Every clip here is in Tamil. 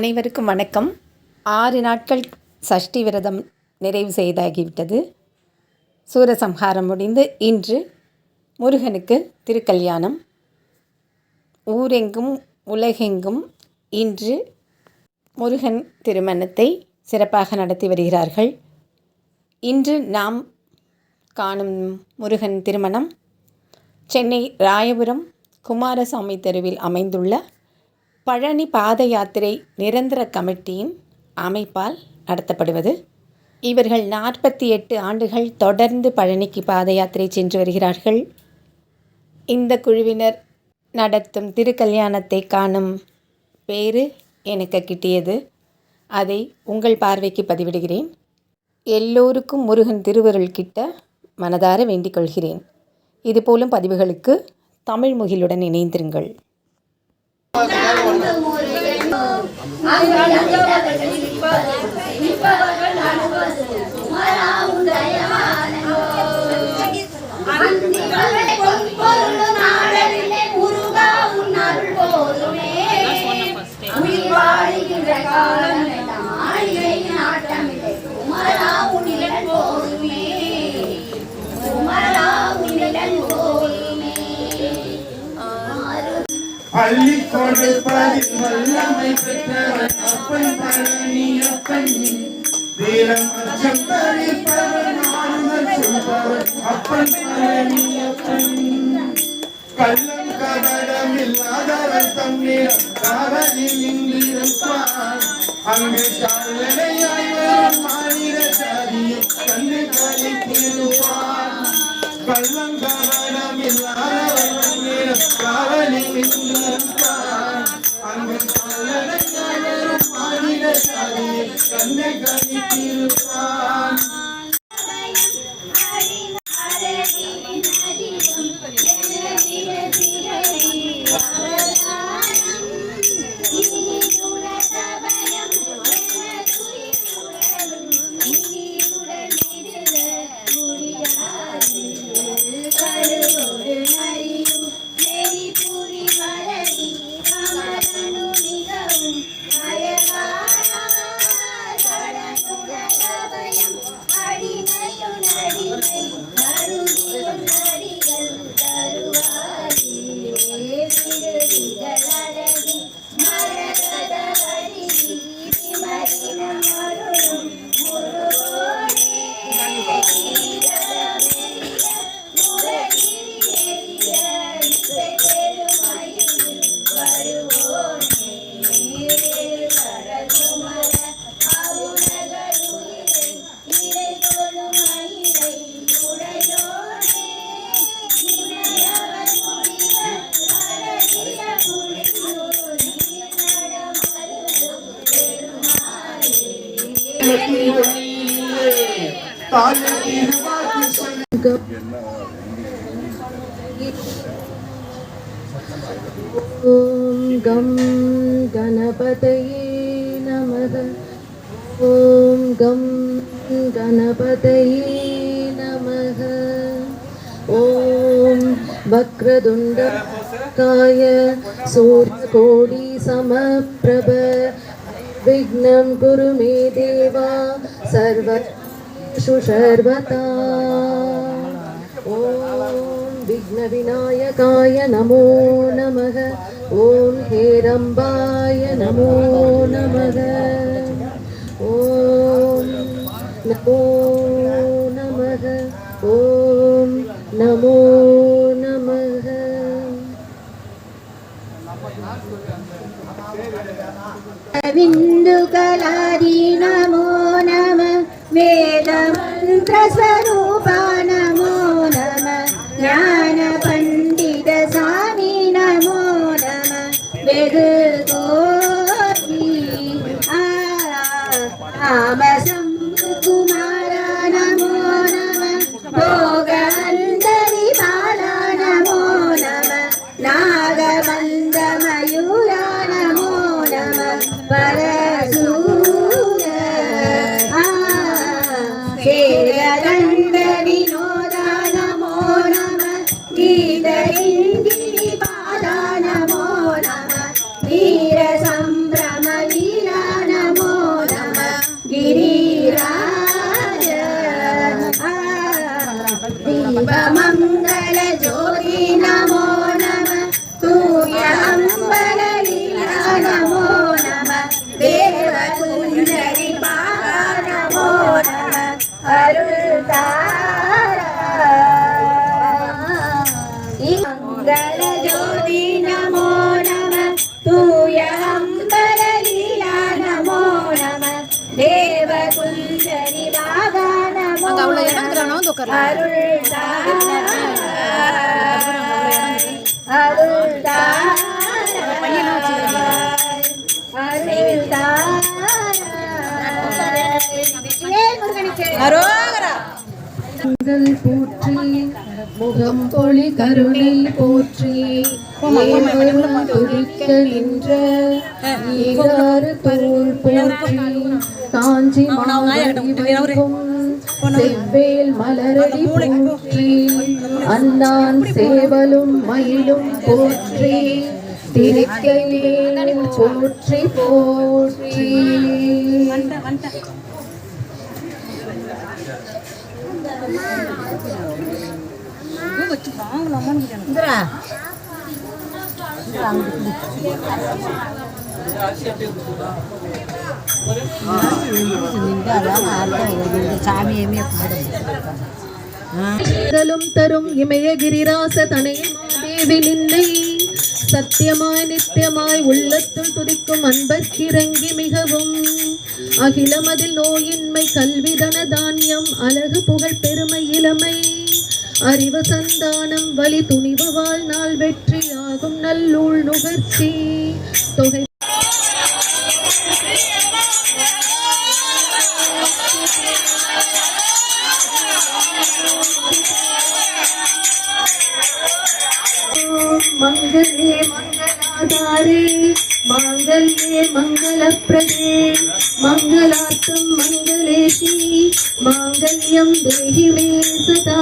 அனைவருக்கும் வணக்கம். ஆறு நாட்கள் சஷ்டி விரதம் நிறைவு செய்தாகிவிட்டது. சூரசம்ஹாரம் முடிந்து இன்று முருகனுக்கு திருக்கல்யாணம். ஊரெங்கும் உலகெங்கும் இன்று முருகன் திருமணத்தை சிறப்பாக நடத்தி வருகிறார்கள். இன்று நாம் காணும் முருகன் திருமணம் சென்னை ராயபுரம் குமாரசாமி தெருவில் அமைந்துள்ள பழனி பாத யாத்திரை நிரந்தர கமிட்டியின் அமைப்பால் நடத்தப்படுவது. இவர்கள் நாற்பத்தி எட்டு ஆண்டுகள் தொடர்ந்து பழனிக்கு பாத யாத்திரை சென்று வருகிறார்கள். இந்த குழுவினர் நடத்தும் திருக்கல்யாணத்தை காணும் பேறு எனக்கு கிட்டியது. அதை உங்கள் பார்வைக்கு பதிவிடுகிறேன். எல்லோருக்கும் முருகன் திருவருள் கிட்ட மனதார வேண்டிக் கொள்கிறேன். இதுபோலும் பதிவுகளுக்கு தமிழ் முகிலுடன் இணைந்திருங்கள். அள்ளி கொடுப்பதில் வல்லமை பெற்றவன் அப்பன் பழனி அப்பன் வீரம் அச்சம் தரிப்பவன் ஆறுதல் சொல்பவன் அப்பன் பழனி அப்பன் கள்ளம் கபடம் இல்லாதவன் தன்னிடம் காவலில் நின்றிருப்பான் அங்கு கால்நடையாய் வரும் மாநில சாதியை கண்டு கழித்திருப்பான் கள்ளம் கபடம் இல்லாதவன் தன்னிடம் காவலில் ஓம் கம் கணபதையே நமத ஓம் கம் கணபதையே நமக ஓம் வக்ரதுண்ட காய சூரிய கோடி சமப்பிரப विघ्नं कुरु मे देवा सर्वषु सर्वदा ॐ विघ्नविनायकाय नमो नमः ॐ हेरम्बाय नमो नमः ॐ नमो नमः ॐ नमो नमः विन्दुकलादि नमो नम वेदमन्त्रस्वरूपा नमो नम ज्ञानपण्डितस्वामी नमो नम ஜோதி நமோ நம தூயம்பர லீலா நமோ நம தேவ குஞ்சரி பாகா நமோ அருள் அருள் அருள் அருள். கண்கள் போற்றி முகம் பொழி கருணை போற்றி ஏவரும் துதிக்க நின்ற ஈராறு தோள் போற்றி காஞ்சி மாவடிவம் செவ்வேல் மலரடி போற்றி அண்ணான் சேவலும் மயிலும் போற்றி திருக்கையில் போற்றி போற்றி. இதலும் தரும் இமயகிரிராச தனையமாதேவி நின்னை. சத்தியமாய் நித்தியமாய் உள்ளத்துள் துதிக்கும் அன்பர்க்கிறங்கி மிகவும். அகிலமதில் நோயின்மை கல்விதன தானியம் அழகு புகழ் பெருமை இளமை. அறிவு சந்தானம் வலி துணிவு வாழ்நாள் வெற்றியாகும் நல்லூள் நுகர்ச்சி. தொகை மங்களே மங்களாதாரே மாங்கல்யே மங்களப்பிரதே மங்களார்த்தம் மங்களேஷி माङ्गल्यं देहि मे सदा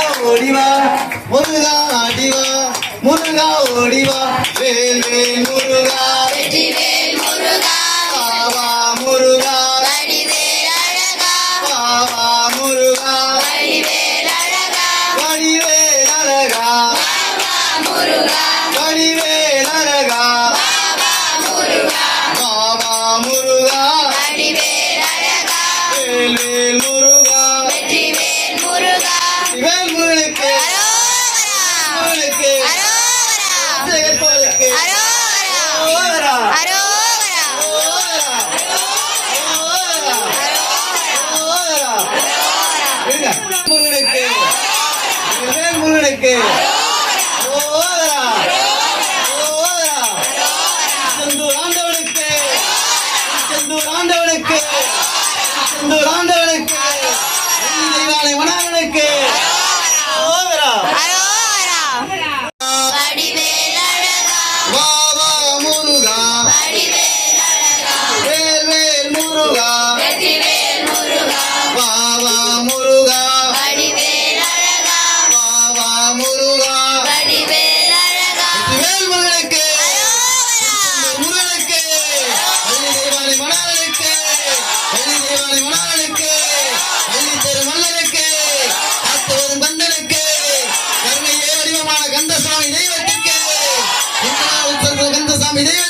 முருகா ஓடிவா முருகா ஆடிவா முருகா ஓடிவா முருகனுக்கு முருகனுக்கு video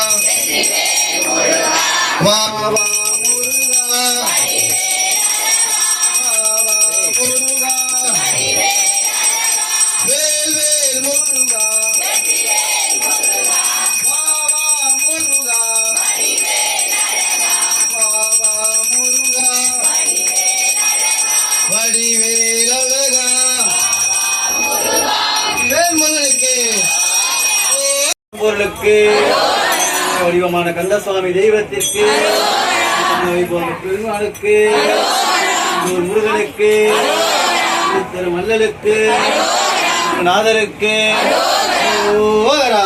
வடிவமான கந்தசுவாமி தெய்வத்திற்கு பெருமாளுக்கு முருகனுக்கு திரு மல்லலுக்கு நாதருக்கு ஓகரா